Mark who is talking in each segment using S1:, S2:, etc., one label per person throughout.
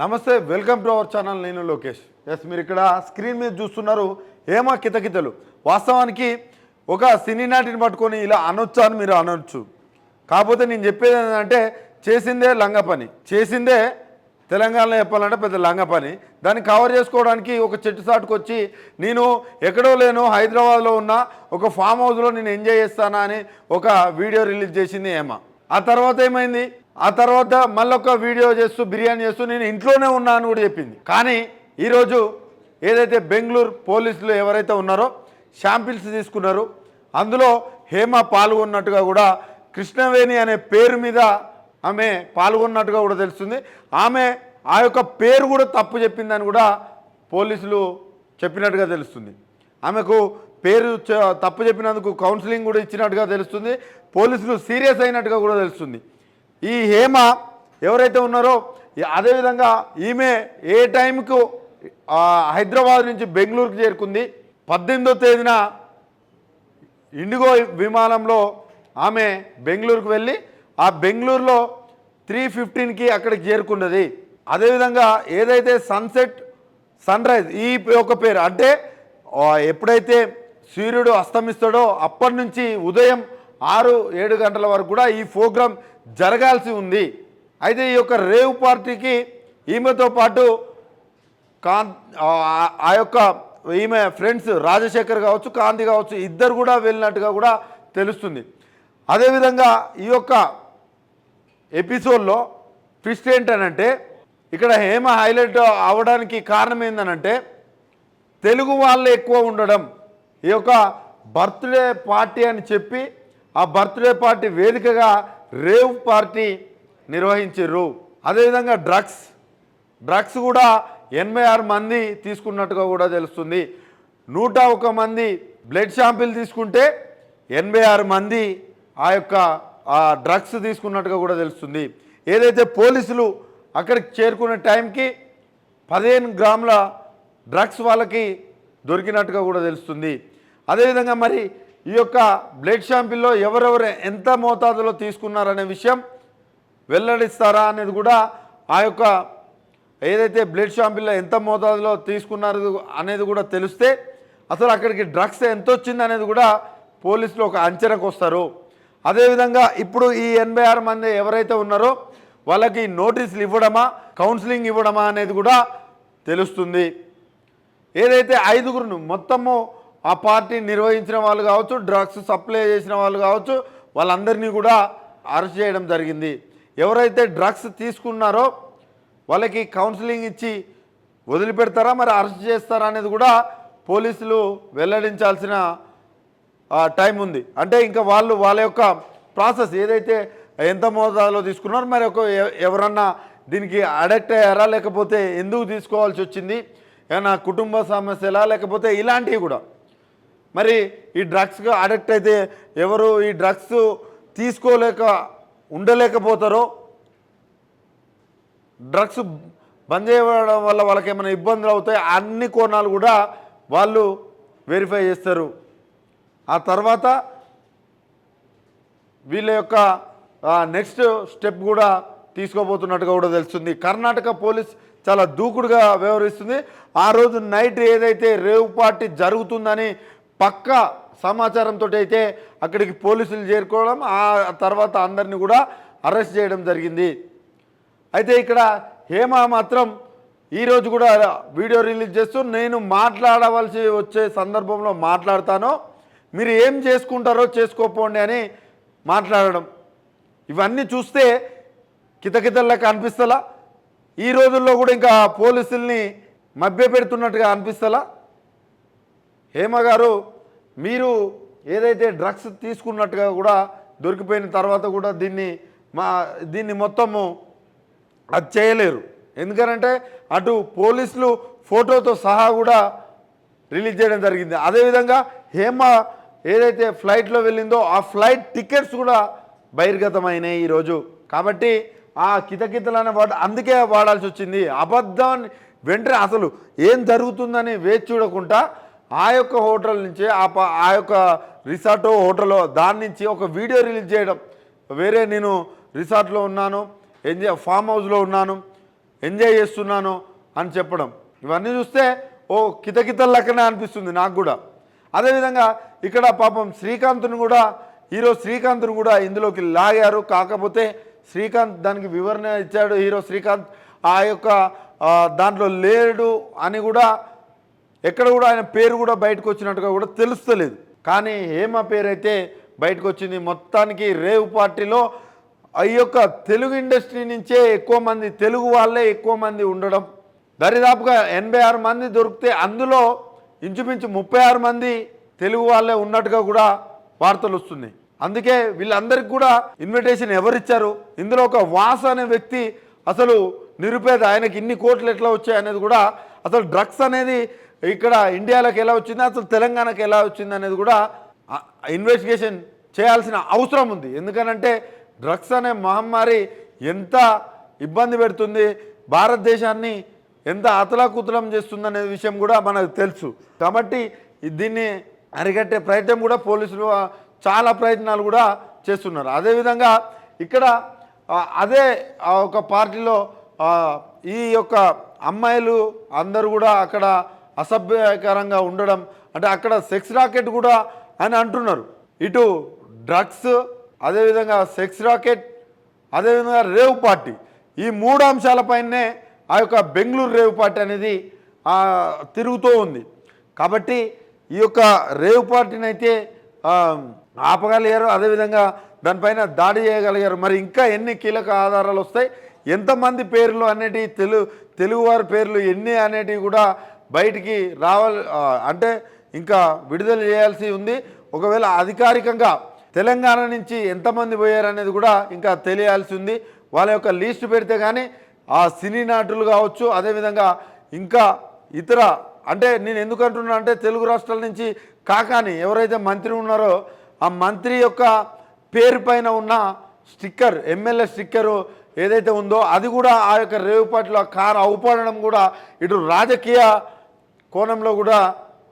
S1: నమస్తే welcome to our channel. నేను Lokesh. Yes మీరు ఇక్కడ స్క్రీన్ మీద చూస్తున్నారు ఏమా కితకితలు. వాస్తవానికి ఒక సినీ నాటిని పట్టుకొని ఇలా అనొచ్చు అని మీరు అనొచ్చు. కాకపోతే నేను చెప్పేది ఏంటంటే చేసిందే లంగ పని. చేసిందే తెలంగాణలో చెప్పాలంటే పెద్ద లంగ పని. దాన్ని కవర్ చేసుకోవడానికి ఒక చెట్టు సాటుకు వచ్చి నేను ఎక్కడో లేను హైదరాబాద్లో ఉన్న ఒక ఫామ్ హౌస్లో నేను ఎంజాయ్ చేస్తానా అని ఒక వీడియో రిలీజ్ చేసింది ఏమా ఆ తర్వాత ఏమైంది? ఆ తర్వాత మళ్ళొక వీడియో చేస్తూ బిర్యానీ చేస్తూ నేను ఇంట్లోనే ఉన్నా అని కూడా చెప్పింది. కానీ ఈరోజు ఏదైతే బెంగళూరు పోలీసులు ఎవరైతే ఉన్నారో శాంపిల్స్ తీసుకున్నారు. అందులో హేమ పాల్గొన్నట్టుగా కూడా కృష్ణవేణి అనే పేరు మీద ఆమె పాల్గొన్నట్టుగా కూడా తెలుస్తుంది. ఆమె ఆ యొక్క పేరు కూడా తప్పు చెప్పిందని కూడా పోలీసులు చెప్పినట్టుగా తెలుస్తుంది. ఆమెకు పేరు తప్పు చెప్పినందుకు కౌన్సిలింగ్ కూడా ఇచ్చినట్టుగా తెలుస్తుంది. పోలీసులు సీరియస్ అయినట్టుగా కూడా తెలుస్తుంది. ఈ హేమ ఎవరైతే ఉన్నారో అదేవిధంగా ఈమె ఏ టైంకు హైదరాబాద్ నుంచి బెంగళూరుకు చేరుకుంది? పద్దెనిమిదో తేదీన ఇండిగో విమానంలో ఆమె బెంగళూరుకు వెళ్ళి ఆ బెంగళూరులో త్రీ ఫిఫ్టీన్కి అక్కడికి చేరుకున్నది. అదేవిధంగా ఏదైతే సన్సెట్ సన్ రైజ్ ఈ యొక్క పేరు అంటే ఎప్పుడైతే సూర్యుడు అస్తమిస్తాడో అప్పటి నుంచి ఉదయం ఆరు ఏడు గంటల వరకు కూడా ఈ ప్రోగ్రాం జరగాల్సి ఉంది. అయితే ఈ యొక్క రేవ్ పార్టీకి ఈమెతో పాటు కాన్ ఆ- యొక్క ఈమె ఫ్రెండ్స్ రాజశేఖర్ కావచ్చు కాంతి కావచ్చు ఇద్దరు కూడా వెళ్ళినట్టుగా కూడా తెలుస్తుంది. అదేవిధంగా ఈ యొక్క ఎపిసోడ్లో ట్విస్ట్ ఏంటనంటే ఇక్కడ హేమ హైలైట్ అవడానికి కారణం ఏంటనంటే తెలుగు వాళ్ళు ఎక్కువ ఉండడం ఈ యొక్క బర్త్డే పార్టీ అని చెప్పి ఆ బర్త్డే పార్టీ వేదికగా రేవ్ పార్టీ నిర్వహించారు అదేవిధంగా డ్రగ్స్. డ్రగ్స్ కూడా ఎనభై ఆరు మంది తీసుకున్నట్టుగా కూడా తెలుస్తుంది. నూట ఒక మంది బ్లడ్ శాంపిల్ తీసుకుంటే ఎనభై ఆరు మంది ఆ యొక్క డ్రగ్స్ తీసుకున్నట్టుగా కూడా తెలుస్తుంది. ఏదైతే పోలీసులు అక్కడికి చేరుకునే టైంకి పదిహేను గ్రాముల డ్రగ్స్ వాళ్ళకి దొరికినట్టుగా కూడా తెలుస్తుంది. అదేవిధంగా మరి ఈ యొక్క బ్లడ్ షాంపిల్లో ఎవరెవరు ఎంత మోతాదులో తీసుకున్నారనే విషయం వెల్లడిస్తారా అనేది కూడా ఆ యొక్క ఏదైతే బ్లడ్ షాంపిల్లో ఎంత మోతాదులో తీసుకున్నారు అనేది కూడా తెలిస్తే అసలు అక్కడికి డ్రగ్స్ ఎంత వచ్చింది అనేది కూడా పోలీసులు ఒక అంచనకు వస్తారు. అదేవిధంగా ఇప్పుడు ఈ ఎనభై ఆరు మంది ఎవరైతే ఉన్నారో వాళ్ళకి నోటీసులు ఇవ్వడమా కౌన్సిలింగ్ ఇవ్వడమా అనేది కూడా తెలుస్తుంది. ఏదైతే ఐదుగురును మొత్తము ఆ పార్టీ నిర్వహించిన వాళ్ళు కావచ్చు డ్రగ్స్ సప్లై చేసిన వాళ్ళు కావచ్చు వాళ్ళందరినీ కూడా అరెస్ట్ చేయడం జరిగింది. ఎవరైతే డ్రగ్స్ తీసుకున్నారో వాళ్ళకి కౌన్సిలింగ్ ఇచ్చి వదిలిపెడతారా మరి అరెస్ట్ చేస్తారా అనేది కూడా పోలీసులు వెల్లడించాల్సిన టైం ఉంది. అంటే ఇంకా వాళ్ళు వాళ్ళ యొక్క ప్రాసెస్ ఏదైతే ఎంత మోతాదులో తీసుకున్నారో మరి ఒక ఎ- ఎవరన్నా దీనికి అడక్ట్ అయ్యారా లేకపోతే ఎందుకు తీసుకోవాల్సి వచ్చింది? ఏమైనా కుటుంబ సమస్యలా లేకపోతే ఇలాంటివి కూడా. మరి ఈ డ్రగ్స్కి అడక్ట్ అయితే ఎవరు ఈ డ్రగ్స్ తీసుకోలేక ఉండలేకపోతారో? డ్రగ్స్ బంద్ చేయడం వల్ల వాళ్ళకి ఏమైనా ఇబ్బందులు అవుతాయి? అన్ని కోణాలు కూడా వాళ్ళు వెరిఫై చేస్తారు. ఆ తర్వాత వీళ్ళ యొక్క నెక్స్ట్ స్టెప్ కూడా తీసుకోబోతున్నట్టుగా కూడా తెలుస్తుంది. కర్ణాటక పోలీస్ చాలా దూకుడుగా వ్యవహరిస్తుంది. ఆ రోజు నైట్ ఏదైతే రేవు పార్టీ జరుగుతుందని పక్క సమాచారంతో అయితే అక్కడికి పోలీసులు చేరుకోవడం ఆ తర్వాత అందరినీ కూడా అరెస్ట్ చేయడం జరిగింది. అయితే ఇక్కడ హేమ మాత్రం ఈరోజు కూడా వీడియో రిలీజ్ చేస్తూ నేను మాట్లాడవలసి వచ్చే సందర్భంలో మాట్లాడతాను. మీరు ఏం చేసుకుంటారో చేసుకోపోండి అని మాట్లాడడం. ఇవన్నీ చూస్తే కితకితల్లాగా అనిపిస్తలా ఈ రోజుల్లో కూడా ఇంకా పోలీసుల్ని మభ్యపెడుతున్నట్టుగా అనిపిస్తలా. హేమ గారు మీరు ఏదైతే డ్రగ్స్ తీసుకున్నట్టుగా కూడా దొరికిపోయిన తర్వాత కూడా దీన్ని మా దీన్ని మొత్తము అది చేయలేరు. ఎందుకనంటే అటు పోలీసులు ఫోటోతో సహా కూడా రిలీజ్ చేయడం జరిగింది. అదేవిధంగా హేమ ఏదైతే ఫ్లైట్లో వెళ్ళిందో ఆ ఫ్లైట్ టికెట్స్ కూడా బహిర్గతమైనాయి ఈరోజు. కాబట్టి ఆ కితకితలనే వాడు అందుకే వాడాల్సి వచ్చింది. అబద్ధాన్ని వెంటనే అసలు ఏం జరుగుతుందని వేచి చూడకుండా ఆ యొక్క హోటల్ నుంచి ఆ ప- ఆ యొక్క రిసార్ట్ హోటలో దాని నుంచి ఒక వీడియో రిలీజ్ చేయడం. వేరే నేను రిసార్ట్లో ఉన్నాను ఎంజాయ్ ఫామ్ హౌస్లో ఉన్నాను ఎంజాయ్ చేస్తున్నాను అని చెప్పడం. ఇవన్నీ చూస్తే ఓ కితకితల అనిపిస్తుంది నాకు కూడా. అదేవిధంగా ఇక్కడ పాపం శ్రీకాంత్ను కూడా హీరో శ్రీకాంత్ను కూడా ఇందులోకి లాగారు. కాకపోతే శ్రీకాంత్ దానికి వివరణ ఇచ్చాడు హీరో శ్రీకాంత్. ఆ యొక్క దాంట్లో లేడు అని కూడా ఎక్కడ కూడా ఆయన పేరు కూడా బయటకు వచ్చినట్టుగా కూడా తెలుస్తలేదు. కానీ హేమ పేరైతే బయటకు వచ్చింది. మొత్తానికి రేవ్ పార్టీలో ఈ యొక్క తెలుగు ఇండస్ట్రీ నుంచే ఎక్కువ మంది తెలుగు వాళ్ళే ఎక్కువ మంది ఉండడం. దరిదాపుగా ఎనభై ఆరు మంది దొరికితే అందులో ఇంచుమించు ముప్పై ఆరు మంది తెలుగు వాళ్ళే ఉన్నట్టుగా కూడా వార్తలు వస్తున్నాయి. అందుకే వీళ్ళందరికీ కూడా ఇన్విటేషన్ ఎవరిచ్చారు? ఇందులో ఒక వాస అనే వ్యక్తి అసలు నిరుపేద ఆయనకి ఇన్ని కోట్లు ఎట్లా వచ్చాయి అనేది కూడా అసలు డ్రగ్స్ అనేది ఇక్కడ ఇండియాలోకి ఎలా వచ్చింది అసలు తెలంగాణకి ఎలా వచ్చింది అనేది కూడా ఇన్వెస్టిగేషన్ చేయాల్సిన అవసరం ఉంది. ఎందుకనంటే డ్రగ్స్ అనే మహమ్మారి ఎంత ఇబ్బంది పెడుతుంది భారతదేశాన్ని ఎంత అతలాకుతలం అనే విషయం కూడా మనకు తెలుసు. కాబట్టి దీన్ని అరికట్టే ప్రయత్నం కూడా పోలీసులు చాలా ప్రయత్నాలు కూడా చేస్తున్నారు. అదేవిధంగా ఇక్కడ అదే ఒక పార్టీలో ఈ యొక్క అమ్మాయిలు అందరూ కూడా అక్కడ అసభ్యకరంగా ఉండడం అంటే అక్కడ సెక్స్ రాకెట్ కూడా అని అంటున్నారు. ఇటు డ్రగ్స్ అదేవిధంగా సెక్స్ రాకెట్ అదేవిధంగా రేవ్ పార్టీ ఈ మూడు అంశాలపైనే ఆ యొక్క బెంగళూరు రేవ్ పార్టీ అనేది తిరుగుతూ ఉంది. కాబట్టి ఈ యొక్క రేవ్ పార్టీని అయితే ఆపగలిగారు అదేవిధంగా దానిపైన దాడి చేయగలిగారు. మరి ఇంకా ఎన్ని కీలక ఆధారాలు వస్తాయి? ఎంతమంది పేర్లు అనేటివి తెలు తెలుగువారి పేర్లు ఎన్ని అనేటివి కూడా బయటికి రావాలి అంటే ఇంకా విడుదల చేయాల్సి ఉంది. ఒకవేళ అధికారికంగా తెలంగాణ నుంచి ఎంతమంది పోయారనేది కూడా ఇంకా తెలియాల్సి ఉంది. వాళ్ళ యొక్క లిస్ట్ పెడితే కానీ ఆ సినీ నటులు కావచ్చు అదేవిధంగా ఇంకా ఇతర అంటే నేను ఎందుకు అంటున్నా అంటే తెలుగు రాష్ట్రాల నుంచి కాకాని ఎవరైతే మంత్రి ఉన్నారో ఆ మంత్రి యొక్క పేరు పైన ఉన్న స్టిక్కర్ ఎమ్మెల్యే స్టిక్కరు ఏదైతే ఉందో అది కూడా ఆ యొక్క రేవుపాటిలో కారు అవుపడడం కూడా ఇటు రాజకీయ కోణంలో కూడా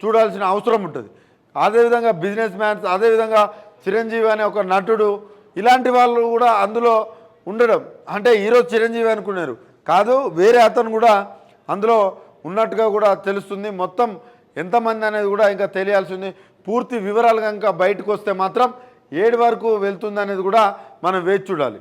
S1: చూడాల్సిన అవసరం ఉంటుంది. అదేవిధంగా బిజినెస్ మ్యాన్స్ అదేవిధంగా చిరంజీవి అనే ఒక నటుడు ఇలాంటి వాళ్ళు కూడా అందులో ఉండడం. అంటే ఈరోజు చిరంజీవి అనుకున్నారు. కాదు వేరే అతను కూడా అందులో ఉన్నట్టుగా కూడా తెలుస్తుంది. మొత్తం ఎంతమంది అనేది కూడా ఇంకా తెలియాల్సి ఉంది పూర్తి వివరాలు కనుక బయటకు వస్తే మాత్రం ఏడు వరకు వెళ్తుంది అనేది కూడా మనం వేచి చూడాలి.